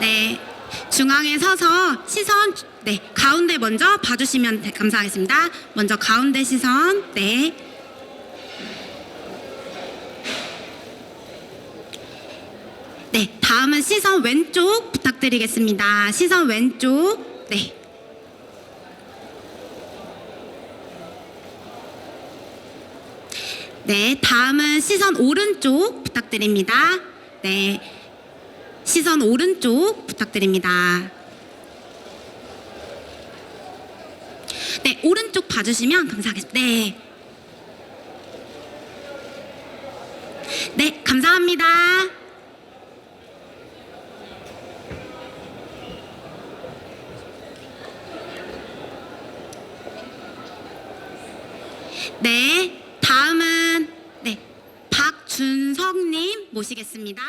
네. 중앙에 서서 시선 네, 가운데 먼저 봐주시면 돼- 감사하겠습니다. 먼저 가운데 시선. 네. 네, 다음은 시선 왼쪽 부탁드리겠습니다. 시선 왼쪽. 네. 네, 다음은 시선 오른쪽 부탁드립니다. 네. 시선 오른쪽 부탁드립니다. 네, 오른쪽 봐주시면 감사하겠습니다. 네. 네, 감사합니다. 네, 다음은 네, 박준성님 모시겠습니다.